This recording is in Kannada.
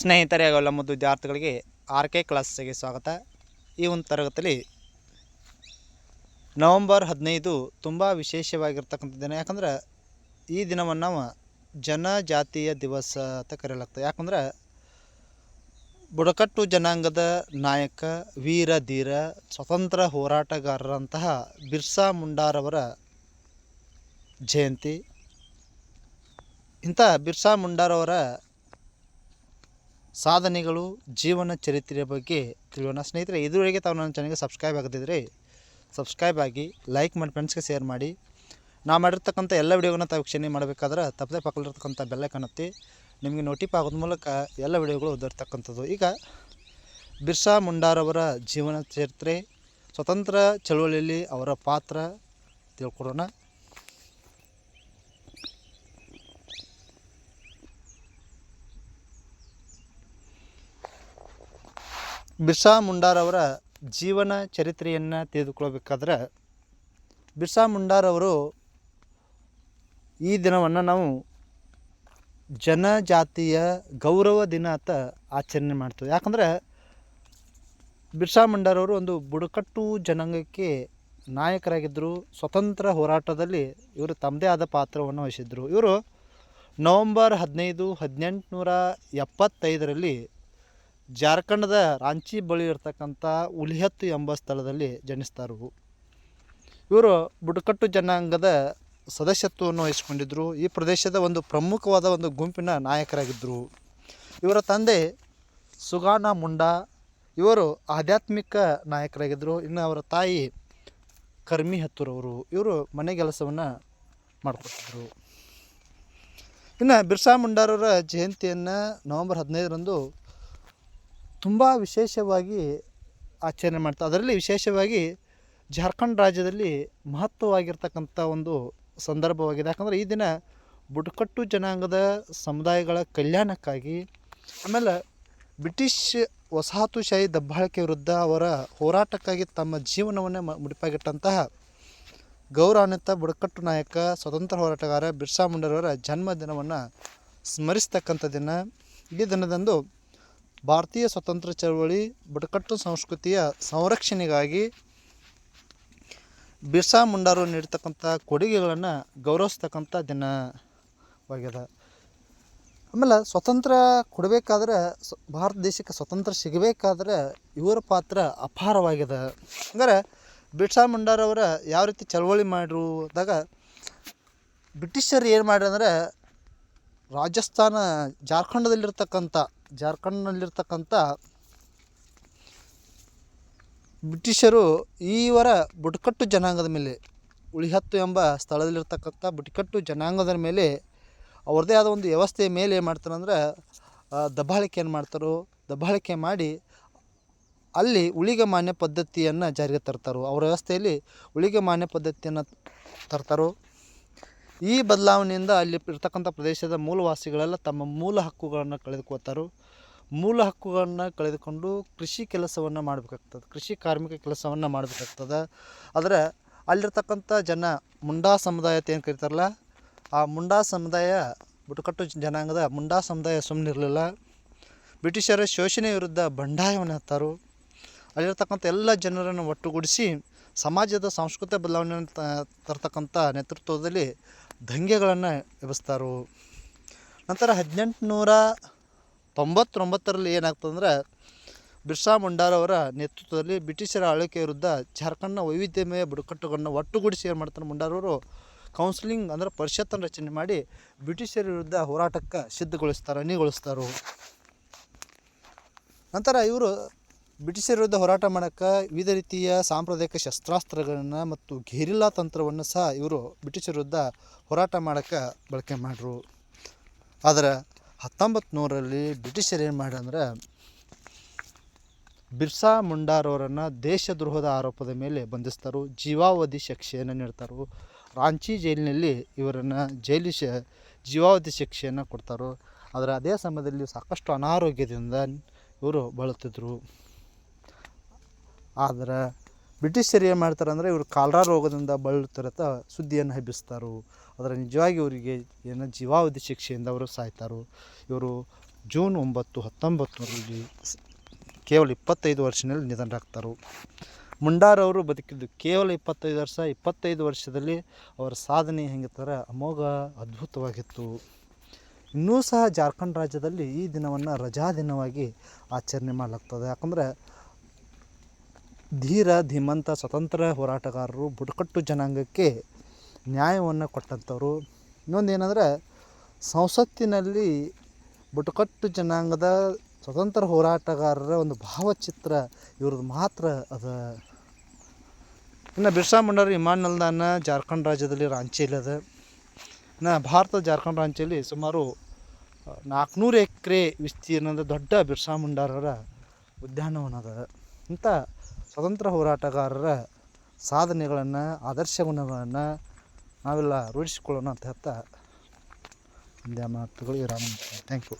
ಸ್ನೇಹಿತರೆ ಹಾಗೂ ಮುದ್ದು ವಿದ್ಯಾರ್ಥಿಗಳಿಗೆ ಆರ್ ಕೆ ಕ್ಲಾಸಿಗೆ ಸ್ವಾಗತ. ಈ ಒಂದು ತರಗತಿಯಲ್ಲಿ ನವಂಬರ್ ಹದಿನೈದು ತುಂಬ ವಿಶೇಷವಾಗಿರ್ತಕ್ಕಂಥ ದಿನ ಯಾಕಂದ್ರೆ ಈ ದಿನವನ್ನು ನಾವು ಜನಜಾತಿಯ ದಿವಸ ಅಂತ ಕರೆಯಲಾಗ್ತದೆ. ಯಾಕಂದ್ರೆ ಬುಡಕಟ್ಟು ಜನಾಂಗದ ನಾಯಕ, ವೀರ, ಧೀರ, ಸ್ವತಂತ್ರ ಹೋರಾಟಗಾರರಂತಹ ಬಿರ್ಸಾ ಮುಂಡಾರವರ ಜಯಂತಿ. ಇಂಥ ಬಿರ್ಸಾ ಮುಂಡಾರವರ ಸಾಧನೆಗಳು, ಜೀವನ ಚರಿತ್ರೆಯ ಬಗ್ಗೆ ತಿಳಿಯೋಣ. ಸ್ನೇಹಿತರೆ, ಇದುವರೆಗೆ ತಾವು ನನ್ನ ಚಾನಲ್ಗೆ ಸಬ್ಸ್ಕ್ರೈಬ್ ಆಗದಿದ್ದರೆ ಸಬ್ಸ್ಕ್ರೈಬ್ ಆಗಿ ಲೈಕ್ ಮಾಡಿ ಫ್ರೆಂಡ್ಸ್ಗೆ ಶೇರ್ ಮಾಡಿ. ನಾವು ಮಾಡಿರ್ತಕ್ಕಂಥ ಎಲ್ಲ ವಿಡಿಯೋಗಳನ್ನ ತಾವು ವೀಕ್ಷಣೆ ಮಾಡಬೇಕಾದ್ರೆ ತಪ್ಪದೆ ಪಕ್ಕದಲ್ಲಿರ್ತಕ್ಕಂಥ ಬೆಲ್ಲ ಕಾಣುತ್ತೆ ನಿಮಗೆ ನೋಟಿಫ್ ಆಗೋದ ಮೂಲಕ ಎಲ್ಲ ವಿಡಿಯೋಗಳು ಓದಿರ್ತಕ್ಕಂಥದ್ದು ಈಗ ಬಿರ್ಸಾ ಮುಂಡಾರವರ ಜೀವನ ಚರಿತ್ರೆ, ಸ್ವತಂತ್ರ ಚಳುವಳಿಯಲ್ಲಿ ಅವರ ಪಾತ್ರ ತಿಳ್ಕೊಡೋಣ. ಬಿರ್ಸಾ ಮುಂಡಾರವರ ಜೀವನ ಚರಿತ್ರೆಯನ್ನು ತಿಳಿದುಕೊಳ್ಬೇಕಾದ್ರೆ ಬಿರ್ಸಾ ಮುಂಡಾರವರು ಈ ದಿನವನ್ನು ನಾವು ಜನಜಾತಿಯ ಗೌರವ ದಿನ ಅಂತ ಆಚರಣೆ ಮಾಡ್ತೀವಿ. ಯಾಕಂದರೆ ಬಿರ್ಸಾ ಮುಂಡಾರವರು ಒಂದು ಬುಡಕಟ್ಟು ಜನಾಂಗಕ್ಕೆ ನಾಯಕರಾಗಿದ್ದರು. ಸ್ವತಂತ್ರ ಹೋರಾಟದಲ್ಲಿ ಇವರು ತಮ್ಮದೇ ಆದ ಪಾತ್ರವನ್ನು ವಹಿಸಿದ್ರು ಇವರು ನವಂಬರ್ ಹದಿನೈದು, ಹದಿನೆಂಟುನೂರ ಎಪ್ಪತ್ತೈದರಲ್ಲಿ ಜಾರ್ಖಂಡದ ರಾಂಚಿ ಬಳಿ ಇರ್ತಕ್ಕಂಥ ಉಲಿಹತ್ತು ಎಂಬ ಸ್ಥಳದಲ್ಲಿ ಜನಿಸ್ತಾರು ಇವರು ಬುಡಕಟ್ಟು ಜನಾಂಗದ ಸದಸ್ಯತ್ವವನ್ನು ವಹಿಸಿಕೊಂಡಿದ್ದರು ಈ ಪ್ರದೇಶದ ಒಂದು ಪ್ರಮುಖವಾದ ಒಂದು ಗುಂಪಿನ ನಾಯಕರಾಗಿದ್ದರು ಇವರ ತಂದೆ ಸುಗಾನ ಮುಂಡಾ. ಇವರು ಆಧ್ಯಾತ್ಮಿಕ ನಾಯಕರಾಗಿದ್ದರು ಇನ್ನು ಅವರ ತಾಯಿ ಕರ್ಮಿ ಹತ್ತೂರವರು. ಇವರು ಮನೆ ಕೆಲಸವನ್ನು ಮಾಡಿಕೊಟ್ಟಿದ್ರು ಇನ್ನು ಬಿರ್ಸಾ ಮುಂಡಾರವರ ಜಯಂತಿಯನ್ನು ನವಂಬರ್ ಹದಿನೈದರಂದು ತುಂಬ ವಿಶೇಷವಾಗಿ ಆಚರಣೆ ಮಾಡ್ತಾರೆ ಅದರಲ್ಲಿ ವಿಶೇಷವಾಗಿ ಜಾರ್ಖಂಡ್ ರಾಜ್ಯದಲ್ಲಿ ಮಹತ್ವವಾಗಿರ್ತಕ್ಕಂಥ ಒಂದು ಸಂದರ್ಭವಾಗಿದೆ. ಯಾಕಂದರೆ ಈ ದಿನ ಬುಡಕಟ್ಟು ಜನಾಂಗದ ಸಮುದಾಯಗಳ ಕಲ್ಯಾಣಕ್ಕಾಗಿ ಆಮೇಲೆ ಬ್ರಿಟಿಷ್ ವಸಾಹತುಶಾಹಿ ದಬ್ಬಾಳಿಕೆ ವಿರುದ್ಧ ಅವರ ಹೋರಾಟಕ್ಕಾಗಿ ತಮ್ಮ ಜೀವನವನ್ನೇ ಮುಡಿಪಾಗಿಟ್ಟಂತಹ ಗೌರವಾನ್ವಿತ ಬುಡಕಟ್ಟು ನಾಯಕ, ಸ್ವತಂತ್ರ ಹೋರಾಟಗಾರ ಬಿರ್ಸಾ ಮುಂಡರವರ ಜನ್ಮದಿನವನ್ನು ಸ್ಮರಿಸ್ತಕ್ಕಂಥ ದಿನ. ಈ ದಿನದಂದು ಭಾರತೀಯ ಸ್ವತಂತ್ರ ಚಳವಳಿ ಬುಡಕಟ್ಟು ಸಂಸ್ಕೃತಿಯ ಸಂರಕ್ಷಣೆಗಾಗಿ ಬಿರ್ಸಾ ಮುಂಡಾರು ನೀಡ್ತಕ್ಕಂಥ ಕೊಡುಗೆಗಳನ್ನು ಗೌರವಿಸ್ತಕ್ಕಂಥ ದಿನವಾಗಿದೆ ಆಮೇಲೆ ಸ್ವತಂತ್ರ ಕೊಡಬೇಕಾದ್ರೆ ಸ್, ಭಾರತ ದೇಶಕ್ಕೆ ಸ್ವತಂತ್ರ ಸಿಗಬೇಕಾದ್ರೆ ಇವರ ಪಾತ್ರ ಅಪಾರವಾಗಿದೆ ಅಂದರೆ ಬಿರ್ಸಾ ಮುಂಡಾರವರ ಯಾವ ರೀತಿ ಚಳವಳಿ ಮಾಡಿರುವುದಾಗ ಬ್ರಿಟಿಷರು ಏನು ಮಾಡ್ರಂದ್ರೆ ರಾಜಸ್ಥಾನ ಜಾರ್ಖಂಡದಲ್ಲಿರ್ತಕ್ಕಂಥ ಜಾರ್ಖಂಡ್ನಲ್ಲಿರ್ತಕ್ಕಂಥ ಬ್ರಿಟಿಷರು ಈವರ ಬುಡಕಟ್ಟು ಜನಾಂಗದ ಮೇಲೆ ಉಳಿಹತ್ತು ಎಂಬ ಸ್ಥಳದಲ್ಲಿರ್ತಕ್ಕಂಥ ಬುಡಕಟ್ಟು ಜನಾಂಗದ ಮೇಲೆ ಅವ್ರದ್ದೇ ಆದ ಒಂದು ವ್ಯವಸ್ಥೆಯ ಮೇಲೆ ಏನು ಮಾಡ್ತಾರಂದ್ರೆ ಏನು ಮಾಡ್ತಾರೋ, ದಬ್ಬಾಳಿಕೆ ಮಾಡಿ ಅಲ್ಲಿ ಉಳಿಗೆ ಮಾನ್ಯ ಪದ್ಧತಿಯನ್ನು ಜಾರಿಗೆ ತರ್ತಾರೋ, ಅವ್ರ ವ್ಯವಸ್ಥೆಯಲ್ಲಿ ಉಳಿಗೆ ಮಾನ್ಯ ಪದ್ಧತಿಯನ್ನು ತರ್ತಾರೋ ಈ ಬದಲಾವಣೆಯಿಂದ ಅಲ್ಲಿ ಇರ್ತಕ್ಕಂಥ ಪ್ರದೇಶದ ಮೂಲವಾಸಿಗಳೆಲ್ಲ ತಮ್ಮ ಮೂಲ ಹಕ್ಕುಗಳನ್ನು ಕಳೆದುಕೊಳ್ತಾರೆ. ಮೂಲ ಹಕ್ಕುಗಳನ್ನು ಕಳೆದುಕೊಂಡು ಕೃಷಿ ಕೆಲಸವನ್ನು ಮಾಡಬೇಕಾಗ್ತದೆ. ಕೃಷಿ ಕಾರ್ಮಿಕ ಕೆಲಸವನ್ನು ಮಾಡಬೇಕಾಗ್ತದೆ. ಆದರೆ ಅಲ್ಲಿರ್ತಕ್ಕಂಥ ಜನ ಮುಂಡಾ ಸಮುದಾಯ ಅಂತ ಏನು ಕರೀತಾರಲ್ಲ, ಆ ಮುಂಡಾ ಸಮುದಾಯ ಬುಡಕಟ್ಟು ಜನಾಂಗದ ಮುಂಡಾ ಸಮುದಾಯ ಸುಮ್ಮನಿರಲಿಲ್ಲ ಬ್ರಿಟಿಷರ ಶೋಷಣೆ ವಿರುದ್ಧ ಬಂಡಾಯವನ್ನು ಹತ್ತಾರು ಅಲ್ಲಿರ್ತಕ್ಕಂಥ ಎಲ್ಲ ಜನರನ್ನು ಒಟ್ಟುಗೂಡಿಸಿ ಸಮಾಜದ ಸಾಂಸ್ಕೃತಿಕ ಬದಲಾವಣೆಯನ್ನು ತರ್ತಕ್ಕಂಥ ನೇತೃತ್ವದಲ್ಲಿ ದಂಗೆಗಳನ್ನು ಎಬ್ಬಿಸ್ತಾರು? ನಂತರ ಹದಿನೆಂಟುನೂರ ತೊಂಬತ್ತೊಂಬತ್ತರಲ್ಲಿ ಏನಾಗ್ತದಂದ್ರೆ, ಬಿರ್ಸಾ ಮುಂಡಾರವರ ನೇತೃತ್ವದಲ್ಲಿ ಬ್ರಿಟಿಷರ ಆಳ್ವಿಕೆ ವಿರುದ್ಧ ಜಾರ್ಖಂಡ್ನ ವೈವಿಧ್ಯಮಯ ಬುಡಕಟ್ಟುಗಳನ್ನು ಒಟ್ಟುಗೂಡಿಸಿ ಏನು ಮಾಡ್ತಾರೆ ಮುಂಡಾರವರು ಕೌನ್ಸಿಲಿಂಗ್ ಅಂದರೆ ಪರಿಷತ್ತನ್ನು ರಚನೆ ಮಾಡಿ ಬ್ರಿಟಿಷರ ವಿರುದ್ಧ ಹೋರಾಟಕ್ಕೆ ಸಿದ್ಧಗೊಳಿಸ್ತಾರೆ, ಅನಿಗೊಳಿಸ್ತಾರೆ? ನಂತರ ಇವರು ಬ್ರಿಟಿಷರ ವಿರುದ್ಧ ಹೋರಾಟ ಮಾಡೋಕ್ಕೆ ವಿವಿಧ ರೀತಿಯ ಸಾಂಪ್ರದಾಯಿಕ ಶಸ್ತ್ರಾಸ್ತ್ರಗಳನ್ನು ಮತ್ತು ಘೇರಿಲ್ಲಾ ತಂತ್ರವನ್ನು ಸಹ ಇವರು ಬ್ರಿಟಿಷರ ವಿರುದ್ಧ ಹೋರಾಟ ಮಾಡೋಕ್ಕೆ ಬಳಕೆ ಮಾಡ್ರು. ಆದರೆ ಹತ್ತೊಂಬತ್ತು ನೂರಲ್ಲಿ ಬ್ರಿಟಿಷರು ಏನು ಮಾಡ್ರಂದ್ರೆ ಬಿರ್ಸಾ ಮುಂಡಾರವರನ್ನು ದೇಶದ್ರೋಹದ ಆರೋಪದ ಮೇಲೆ ಬಂಧಿಸ್ತಾರೆ. ಜೀವಾವಧಿ ಶಿಕ್ಷೆಯನ್ನು ನೀಡ್ತಾರೆ. ರಾಂಚಿ ಜೈಲಿನಲ್ಲಿ ಇವರನ್ನು ಜೈಲು ಜೀವಾವಧಿ ಶಿಕ್ಷೆಯನ್ನು ಕೊಡ್ತಾರೆ. ಆದರೆ ಅದೇ ಸಮಯದಲ್ಲಿ ಸಾಕಷ್ಟು ಅನಾರೋಗ್ಯದಿಂದ ಇವರು ಬಳಲ್ತಿದ್ರು ಆದರೆ ಬ್ರಿಟಿಷರು ಏನು ಮಾಡ್ತಾರೆ ಅಂದರೆ ಇವರು ಕಾಲ್ರಾ ರೋಗದಿಂದ ಬಳಲುತ್ತಿರತ್ತ ಸುದ್ದಿಯನ್ನು ಹಬ್ಬಿಸ್ತಾರೆ. ಅದರ ನಿಜವಾಗಿ ಇವರಿಗೆ ಏನು ಜೀವಾವಧಿ ಶಿಕ್ಷೆಯಿಂದ ಅವರು ಸಾಯ್ತಾರೋ. ಇವರು ಜೂನ್ ಒಂಬತ್ತು ಹತ್ತೊಂಬತ್ತರಲ್ಲಿ ಕೇವಲ ಇಪ್ಪತ್ತೈದು ವರ್ಷದಲ್ಲಿ ನಿಧನರಾಗ್ತಾರೆ ಮುಂಡಾರವರು ಬದುಕಿದ್ದು ಕೇವಲ ಇಪ್ಪತ್ತೈದು ವರ್ಷ, ಇಪ್ಪತ್ತೈದು ವರ್ಷದಲ್ಲಿ ಅವರ ಸಾಧನೆ ಹೆಂಗಿರ್ತಾರೆ ಅಮೋಘ, ಅದ್ಭುತವಾಗಿತ್ತು. ಇನ್ನೂ ಸಹ ಜಾರ್ಖಂಡ್ ರಾಜ್ಯದಲ್ಲಿ ಈ ದಿನವನ್ನು ರಜಾ ದಿನವಾಗಿ ಆಚರಣೆ ಮಾಡಲಾಗ್ತದೆ. ಯಾಕಂದರೆ ಧೀರ, ಧೀಮಂತ, ಸ್ವತಂತ್ರ ಹೋರಾಟಗಾರರು, ಬುಡಕಟ್ಟು ಜನಾಂಗಕ್ಕೆ ನ್ಯಾಯವನ್ನು ಕೊಟ್ಟಂಥವ್ರು. ಇನ್ನೊಂದು ಏನಂದರೆ ಸಂಸತ್ತಿನಲ್ಲಿ ಬುಡಕಟ್ಟು ಜನಾಂಗದ ಸ್ವತಂತ್ರ ಹೋರಾಟಗಾರರ ಒಂದು ಭಾವಚಿತ್ರ ಇವ್ರದ್ದು ಮಾತ್ರ ಅದ. ಇನ್ನು ಬಿರ್ಸಾ ಮುಂಡಾರು ವಿಮಾನ ನಿಲ್ದಾಣ ಜಾರ್ಖಂಡ್ ರಾಜ್ಯದಲ್ಲಿ ರಾಂಚಿಯಲ್ಲಿ ಅದ. ಇನ್ನು ಭಾರತದ ಜಾರ್ಖಂಡ್ ರಾಂಚಿಯಲ್ಲಿ ಸುಮಾರು ನಾಲ್ಕುನೂರು ಎಕರೆ ವಿಸ್ತೀರ್ಣದ ದೊಡ್ಡ ಬಿರ್ಸಾ ಮುಂಡಾರರ ಉದ್ಯಾನವನ ಅದ. ಇಂಥ ಸ್ವತಂತ್ರ ಹೋರಾಟಗಾರರ ಸಾಧನೆಗಳನ್ನು ಆದರ್ಶ ಗುಣಗಳನ್ನು ನಾವೆಲ್ಲ ರೂಢಿಸಿಕೊಳ್ಳೋಣ ಅಂತ ಹೇಳ್ತಾ ಒಂದೇ ಮಾತುಗಳು. ವಿರಾಮ ಥ್ಯಾಂಕ್ ಯು